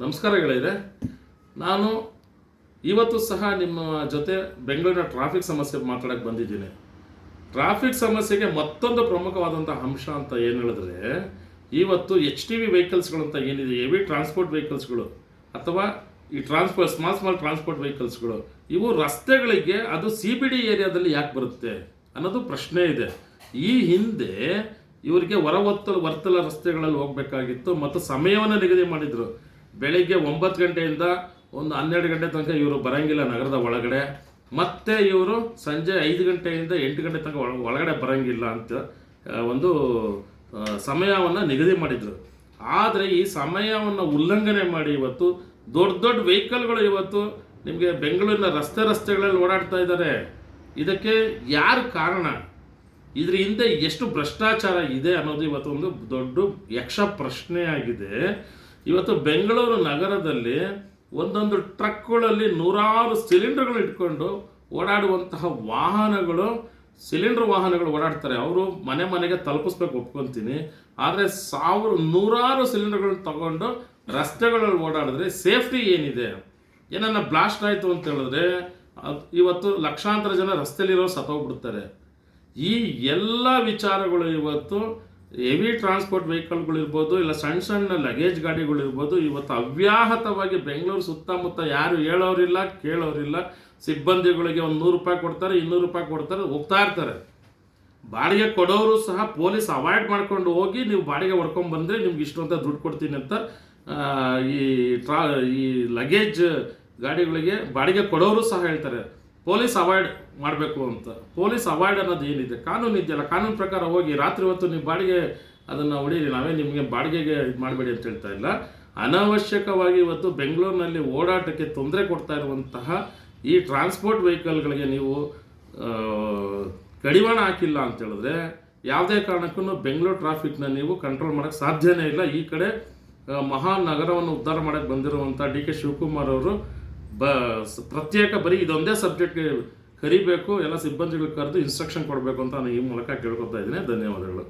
ನಮಸ್ಕಾರ ಗೆಳೆಯರೆ. ನಾನು ಇವತ್ತು ಸಹ ನಿಮ್ಮ ಜೊತೆ ಬೆಂಗಳೂರಿನ ಟ್ರಾಫಿಕ್ ಸಮಸ್ಯೆ ಮಾತಾಡಕ್ಕೆ ಬಂದಿದ್ದೀನಿ. ಟ್ರಾಫಿಕ್ ಸಮಸ್ಯೆಗೆ ಮತ್ತೊಂದು ಪ್ರಮುಖವಾದಂಥ ಅಂಶ ಅಂತ ಏನು ಹೇಳಿದ್ರೆ, ಇವತ್ತು ಎಚ್ ಟಿ ವಿ ಅಂತ ಏನಿದೆ ಹೆವಿ ಟ್ರಾನ್ಸ್ಪೋರ್ಟ್ ವೆಹಿಕಲ್ಸ್ಗಳು ಅಥವಾ ಈ ಟ್ರಾನ್ಸ್ಪೋರ್ಟ್ ಸ್ಮಾಲ್ ಸ್ಮಾಲ್ ಟ್ರಾನ್ಸ್ಪೋರ್ಟ್ ವೆಹಿಕಲ್ಸ್ಗಳು ಇವು ರಸ್ತೆಗಳಿಗೆ ಅದು ಸಿ ಬಿ ಡಿ ಏರಿಯಾದಲ್ಲಿ ಯಾಕೆ ಬರುತ್ತೆ ಅನ್ನೋದು ಪ್ರಶ್ನೆ ಇದೆ. ಈ ಹಿಂದೆ ಇವರಿಗೆ ಹೊರ ಒತ್ತಲ ವರ್ತಲ ರಸ್ತೆಗಳಲ್ಲಿ ಹೋಗಬೇಕಾಗಿತ್ತು ಮತ್ತು ಸಮಯವನ್ನು ನಿಗದಿ ಮಾಡಿದರು. ಬೆಳಿಗ್ಗೆ ಒಂಬತ್ತು ಗಂಟೆಯಿಂದ ಒಂದು ಹನ್ನೆರಡು ಗಂಟೆ ತನಕ ಇವರು ಬರಂಗಿಲ್ಲ ನಗರದ ಒಳಗಡೆ. ಮತ್ತೆ ಇವರು ಸಂಜೆ ಐದು ಗಂಟೆಯಿಂದ ಎಂಟು ಗಂಟೆ ತನಕ ಒಳ, ಒಳಗಡೆ ಬರಂಗಿಲ್ಲ ಅಂತ ಒಂದು ಸಮಯವನ್ನು ನಿಗದಿ ಮಾಡಿದರು. ಆದರೆ ಈ ಸಮಯವನ್ನು ಉಲ್ಲಂಘನೆ ಮಾಡಿ ಇವತ್ತು ದೊಡ್ಡ ದೊಡ್ಡ ವೆಹಿಕಲ್ಗಳು ಇವತ್ತು ನಿಮಗೆ ಬೆಂಗಳೂರಿನ ರಸ್ತೆ ರಸ್ತೆಗಳಲ್ಲಿ ಓಡಾಡ್ತಾ ಇದ್ದಾರೆ. ಇದಕ್ಕೆ ಯಾರು ಕಾರಣ? ಇದ್ರ ಹಿಂದೆ ಎಷ್ಟು ಭ್ರಷ್ಟಾಚಾರ ಇದೆ ಅನ್ನೋದು ಇವತ್ತು ಒಂದು ದೊಡ್ಡ ಯಕ್ಷ ಪ್ರಶ್ನೆಯಾಗಿದೆ ಇವತ್ತು ಬೆಂಗಳೂರು ನಗರದಲ್ಲಿ ಒಂದೊಂದು ಟ್ರಕ್ಗಳಲ್ಲಿ ನೂರಾರು ಸಿಲಿಂಡರ್ಗಳು ಇಟ್ಕೊಂಡು ಓಡಾಡುವಂತಹ ವಾಹನಗಳು, ಸಿಲಿಂಡರ್ ವಾಹನಗಳು ಓಡಾಡ್ತಾರೆ. ಅವರು ಮನೆ ಮನೆಗೆ ತಲುಪಿಸ್ಬೇಕು ಒಪ್ಕೊತೀನಿ. ಆದರೆ ಸಾವಿರ, ನೂರಾರು ಸಿಲಿಂಡರ್ಗಳನ್ನ ತಗೊಂಡು ರಸ್ತೆಗಳಲ್ಲಿ ಓಡಾಡಿದ್ರೆ ಸೇಫ್ಟಿ ಏನಿದೆ? ಏನನ್ನ ಬ್ಲಾಸ್ಟ್ ಆಯಿತು ಅಂತ ಹೇಳಿದ್ರೆ ಇವತ್ತು ಲಕ್ಷಾಂತರ ಜನ ರಸ್ತೆಯಲ್ಲಿರೋ ಸತ್ತೋಗ್ಬಿಡ್ತಾರೆ. ಈ ಎಲ್ಲ ವಿಚಾರಗಳು ಇವತ್ತು ಹೆವಿ ಟ್ರಾನ್ಸ್ಪೋರ್ಟ್ ವೆಹಿಕಲ್ಗಳಿರ್ಬೋದು ಇಲ್ಲ ಸಣ್ಣ ಸಣ್ಣ ಲಗೇಜ್ ಗಾಡಿಗಳಿರ್ಬೋದು, ಇವತ್ತು ಅವ್ಯಾಹತವಾಗಿ ಬೆಂಗಳೂರು ಸುತ್ತಮುತ್ತ ಯಾರು ಹೇಳೋರಿಲ್ಲ, ಕೇಳೋರಿಲ್ಲ, ಸಿಬ್ಬಂದಿಗಳಿಗೆ ಒಂದು ನೂರು ರೂಪಾಯಿ ಕೊಡ್ತಾರೆ, ಇನ್ನೂರು ರೂಪಾಯಿ ಕೊಡ್ತಾರೆ, ಹೋಗ್ತಾ ಇರ್ತಾರೆ. ಬಾಡಿಗೆ ಕೊಡೋರು ಸಹ ಪೊಲೀಸ್ ಅವಾಯ್ಡ್ ಮಾಡ್ಕೊಂಡು ಹೋಗಿ ನೀವು ಬಾಡಿಗೆ ಹೊಡ್ಕೊಂಡು ಬಂದರೆ ನಿಮ್ಗೆ ಇಷ್ಟು ಅಂತ ದುಡ್ಡು ಕೊಡ್ತೀನಿ ಅಂತ ಈ ಟ್ರಾ, ಈ ಲಗೇಜ್ ಗಾಡಿಗಳಿಗೆ ಬಾಡಿಗೆ ಕೊಡೋರು ಸಹ ಹೇಳ್ತಾರೆ. ಪೊಲೀಸ್ ಅವಾಯ್ಡ್ ಮಾಡಬೇಕು ಅಂತ. ಪೊಲೀಸ್ ಅವಾಯ್ಡ್ ಅನ್ನೋದು ಏನಿದೆ? ಕಾನೂನು ಇದೆಯಲ್ಲ, ಕಾನೂನು ಪ್ರಕಾರ ಹೋಗಿ ರಾತ್ರಿ ಹೊತ್ತು ನೀವು ಬಾಡಿಗೆ ಅದನ್ನು ಹೊಡೀರಿ, ನಾವೇ ನಿಮಗೆ ಬಾಡಿಗೆಗೆ ಇದು ಮಾಡಬೇಡಿ ಅಂತ ಹೇಳ್ತಾ ಇಲ್ಲ. ಅನಾವಶ್ಯಕವಾಗಿ ಇವತ್ತು ಬೆಂಗಳೂರಿನಲ್ಲಿ ಓಡಾಟಕ್ಕೆ ತೊಂದರೆ ಕೊಡ್ತಾ ಇರುವಂತಹ ಈ ಟ್ರಾನ್ಸ್ಪೋರ್ಟ್ ವೆಹಿಕಲ್ಗಳಿಗೆ ನೀವು ಕಡಿವಾಣ ಹಾಕಿಲ್ಲ ಅಂತ ಹೇಳಿದ್ರೆ ಯಾವುದೇ ಕಾರಣಕ್ಕೂ ಬೆಂಗಳೂರು ಟ್ರಾಫಿಕ್ನ ನೀವು ಕಂಟ್ರೋಲ್ ಮಾಡೋಕ್ಕೆ ಸಾಧ್ಯನೇ ಇಲ್ಲ. ಈ ಕಡೆ ಮಹಾನಗರವನ್ನು ಮಹಾನ್ ನಗರವನ್ನು ಉದ್ಧಾರ ಮಾಡೋಕ್ಕೆ ಬಂದಿರುವಂಥ ಡಿ ಕೆ ಶಿವಕುಮಾರ್ ಅವರು ಬ ಪ್ರತ್ಯೇಕ ಬರೀ ಇದೊಂದೇ ಸಬ್ಜೆಕ್ಟ್ಗೆ ಕರಿಬೇಕು, ಎಲ್ಲ ಸಿಬ್ಬಂದಿಗಳು ಕರೆದು ಇನ್ಸ್ಟ್ರಕ್ಷನ್ ಕೊಡಬೇಕು ಅಂತ ನಾನು ಈ ಮೂಲಕ ಕೇಳ್ಕೊತಾ ಇದ್ದೀನಿ. ಧನ್ಯವಾದಗಳು.